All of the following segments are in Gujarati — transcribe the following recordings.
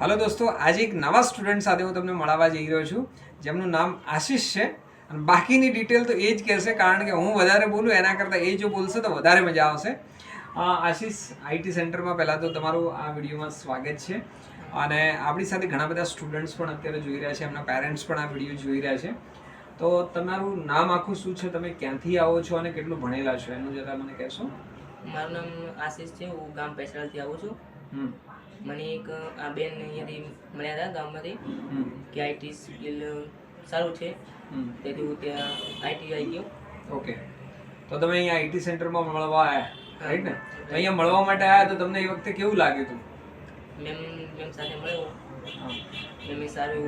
હાલો દોસ્તો આજે એક નવા સ્ટુડન્ટ સાથે હું તમને મળવા જઈ રહ્યો છું જેમનું નામ આશીષ છે. અને બાકીની ડિટેલ તો એ જ કહેશે કારણ કે હું વધારે બોલું એના કરતાં એ જો બોલશે તો વધારે મજા આવશે. આશીષ આઈટી સેન્ટરમાં પહેલાં તો તમારું આ વિડીયોમાં સ્વાગત છે. અને આપણી સાથે ઘણા બધા સ્ટુડન્ટ્સ પણ અત્યારે જોઈ રહ્યા છે એમના પેરેન્ટ્સ પણ આ વીડિયો જોઈ રહ્યા છે. તો તમારું નામ આખું શું છે તમે ક્યાંથી આવો છો અને કેટલું ભણેલા છો? એનું જરા મને કહેશો. મારું નામ આશીષ છે હું ગામ પૈસાથી આવું છું. મને એક આ બેન અહીંયાથી મળ્યા હતા ગામમાંથી કે આઈટી સ્કિલ સારું છે. તેથી હું ત્યાં આઈટી આવી ગયો. ઓકે. તો તમે અહીંયા આઈટી સેન્ટરમાં મળવા આવ્યા રાઈટ ને? તો અહીંયા મળવા માટે આવ્યા તો તમને એ વખતે કેવું લાગ્યું હતું? મેમ મેમ સાથે મળ્યો. મેમે સારું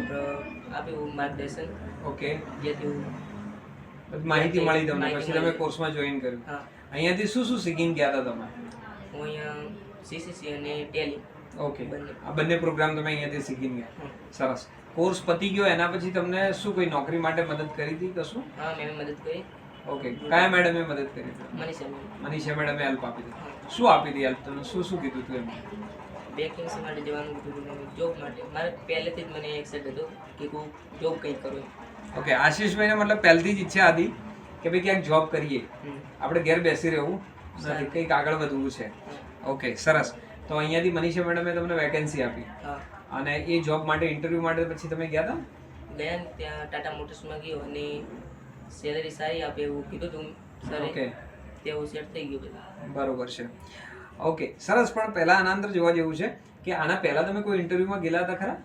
આપ્યું માર્ગદર્શન. ઓકે. જેથી હું માહિતી મળી તમને પછી તમે કોર્સમાં જોઈન કર્યું. અહીંયાથી શું શું શીખીને ગયા હતા તમે? હું અહીંયા સીસીસી અને ટેલી ઓકે. આ બંને પ્રોગ્રામ તમે અહીંયાથી શીખીને ગયા. સરસ. કોર્સ પતી ગયો એના પછી તમને શું કોઈ નોકરી માટે મદદ કરી હતી કશું? હા મેં મદદ કરી. ઓકે. કયા મેડમે મદદ કરી હતી? મનીષા મેડમે. હેલ્પ આપી હતી. શું આપી હતી હેલ્પ તમને? શું શું કીધું હતું એમ? વેકેન્સી માટે જવાનું કીધું જોબ માટે. મારે પહેલેથી જ મને એક્સેપ્ટ હતો કે હું જોબ કંઈક કરું ઓકે આશીષભાઈને મતલબ પહેલથી જ ઈચ્છા હતી કે ભાઈ ક્યાંક જોબ કરીએ. આપણે ઘેર બેસી રહેવું. નથી કંઈક આગળ વધવું છે. ઓકે સરસ. તો અહીંયાથી મનીષા મેડમે તમને વેકેન્સી આપી. હા. અને એ જોબ માટે ઇન્ટરવ્યૂ માટે પછી તમે ગયા હતા? ગયા ત્યાં ટાટા મોટર્સમાં ગયો અને સેલરી સારી આપે એવું કીધું તું સર. ઓકે તેવું સેટ થઈ ગયું બધું. બરોબર છે. ઓકે સરસ પણ પહેલા આના અંદર જોવા જેવું છે કે આના પહેલા તમે કોઈ ઇન્ટરવ્યુમાં ગયેલા હતા ખરા?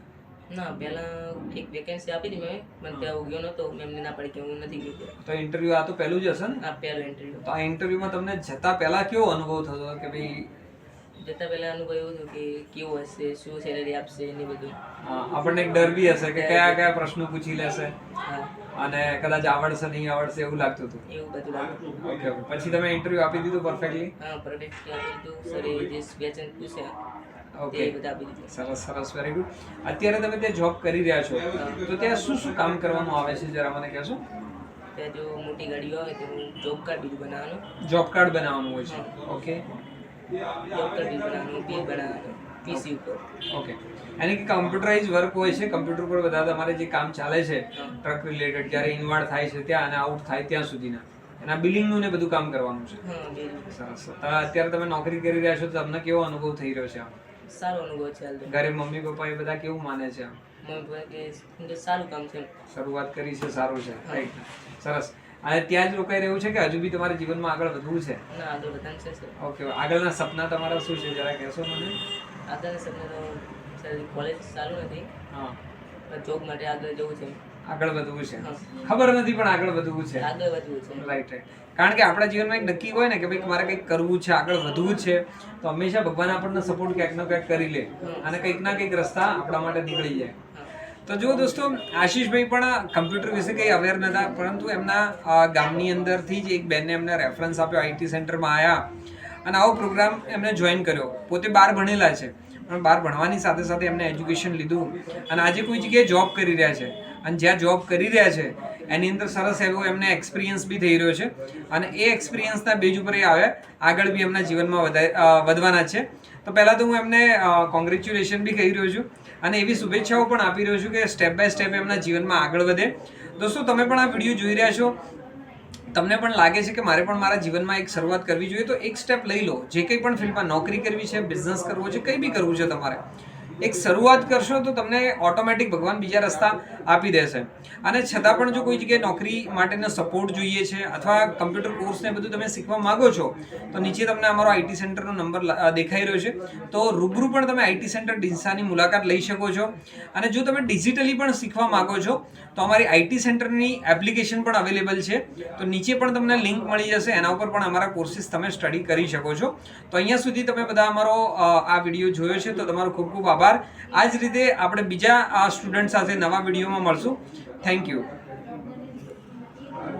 ના પહેલાં એક વેકેન્સી આપી હતી મેં. પણ ત્યાં હું ગયો નહોતો. મેમને ના પડી કે હું નથી ગયો તો ઇન્ટરવ્યૂ આ તો પહેલું જ હશે ને? આ પહેલું ઇન્ટરવ્યૂ તો આ ઇન્ટરવ્યુમાં તમને જતા પહેલા કેવો અનુભવ થતો કે ભાઈ જતાં પહેલાં અનુભવ એવું હતું કે કેવું હશે શું સેલેરી આપશે ને બધું. આપણને એક ડર બી હશે કે કયા કયા પ્રશ્નો પૂછી લેશે. અને કદાચ આવડશે નહીં આવડશે એવું લાગતું હતું. એવું બધું લાગતું ઓકે પછી તમે ઇન્ટરવ્યુ આપી દીધું પરફેક્ટલી હા પરફેક્ટ આપી દીધું. સરે જે વેચન પૂછ્યા ઓકે તે બધા આપી દીધું. સરસ સરસ વેરી ગુડ અત્યારે તમે ત્યાં જોબ કરી રહ્યા છો. તો ત્યાં શું શું કામ કરવાનું આવે છે જરા મને કહેશો? ત્યાં જો મોટી ગાડીઓ આવે તો જોબ કાર્ડ બીજું બનાવવાનું. જોબ કાર્ડ બનાવવાનું હોય છે. ઓકે પીસી ઉપર. ઓકે અને કમ્પ્યુટરાઇઝ વર્ક હોય છે કમ્પ્યુટર પર બધા તમારે જે કામ ચાલે છે ટ્રક રિલેટેડ જ્યારે ઇન્વાર્ડ થાય છે ત્યાં અને આઉટ થાય ત્યાં સુધીના. એના બિલિંગનું ને બધું કામ કરવાનું છે. સરસ. અત્યારે તમે નોકરી કરી રહ્યા છો તો તમને કેવો અનુભવ થઈ રહ્યો છે આમ? સારો અનુભવ છે ઘરે મમ્મી પપ્પા એ બધા કેવું માને છે આમ? મમ્મી પપ્પા કે સારું કામ છે. શરૂઆત કરી છે સારું છે. રાઈટ સરસ. અને ત્યાં જ રોકાઈ રહ્યું છે કે હજુ બી તમારા જીવનમાં આગળ વધવું છે? ના આગળ વધારે છે સર ઓકે આગળના સપના તમારા શું છે? જરા કહેશો મને. આગળના સપના તો સર કોલેજ ચાલુ નથી. હા. જોબ માટે આગળ જવું છે. આગળ વધવું છે. ખબર નથી પણ આગળ વધવું છે. આગળ વધવું છે. રાઈટ રાઈટ કારણ કે આપણા જીવનમાં એક નક્કી હોય ને કે ભાઈ મારે કંઈક કરવું છે આગળ વધવું છે તો હંમેશા ભગવાન આપણને સપોર્ટ ક્યાંક ને ક્યાંક કરી લે. અને કંઈક ના કંઈક રસ્તા આપણા માટે નીકળી જાય. તો જો દોસ્તો, આશીષભાઈ પણ કમ્પ્યુટર વિશે કંઈ અવેર નતા પરંતુ એમના ગામની અંદરથી જ એક બેનને એમને રેફરન્સ આપ્યો આઈટી સેન્ટરમાં આવ્યા અને આવો પ્રોગ્રામ એમને જોઈન કર્યો. પોતે બહાર ભણેલા છે. પણ બહાર ભણવાની સાથે સાથે એમને એજ્યુકેશન લીધું. અને આજે કોઈ જગ્યાએ જોબ કરી રહ્યા છે. અને જ્યાં જોબ કરી રહ્યા છે, એની અંદર સરસ એવો એમને એક્સપિરિયન્સ બી થઈ રહ્યો છે. અને એ એક્સપિરિયન્સના બેજ ઉપર એ આવે આગળ બી એમના જીવનમાં વધારે વધવાના છે. તો પહેલાં તો હું એમને કોંગ્રેચ્યુલેશન બી કહી રહ્યો છું અને એવી શુભેચ્છાઓ પણ આપી રહ્યો છું કે સ્ટેપ બાય સ્ટેપ એમના જીવનમાં આગળ વધે. દોસ્તો તમે પણ આ વીડિયો જોઈ રહ્યા છો? તમને પણ લાગે છે કે મારે પણ મારા જીવનમાં એક શરૂઆત કરવી જોઈએ? તો એક સ્ટેપ લઈ લો. જે કંઈ પણ ફિલ્ડમાં નોકરી કરવી છે બિઝનેસ કરવો છે, કંઈ બી કરવું છે તમારે એક શરૂઆત કરશો તો તમને ઓટોમેટિક ભગવાન બીજા રસ્તા આપી દેશે. અને છતાં પણ જો કોઈ જગ્યાએ નોકરી માટેનો સપોર્ટ જોઈએ છે અથવા કમ્પ્યુટર કોર્સને બધું તમે શીખવા માંગો છો, તો નીચે તમને અમારો આઈટી સેન્ટરનો નંબર દેખાઈ રહ્યો છે. તો રૂબરૂ પણ તમે આઈટી સેન્ટર ડીસાની મુલાકાત લઈ શકો છો. અને જો તમે ડિજિટલી પણ શીખવા માંગો છો, તો અમારી આઈટી સેન્ટરની એપ્લિકેશન પણ અવેલેબલ છે. તો નીચે પણ તમને લિંક મળી જશે. એના ઉપર પણ અમારા કોર્સિસ તમે સ્ટડી કરી શકો છો. તો અહીંયા સુધી તમે બધા અમારો આ વીડિયો જોયો છે. તો તમારો ખૂબ ખૂબ આભાર. આ જ રીતે આપણે બીજા સ્ટુડન્ટ સાથે નવા વિડીયોમાં મળશું. Thank you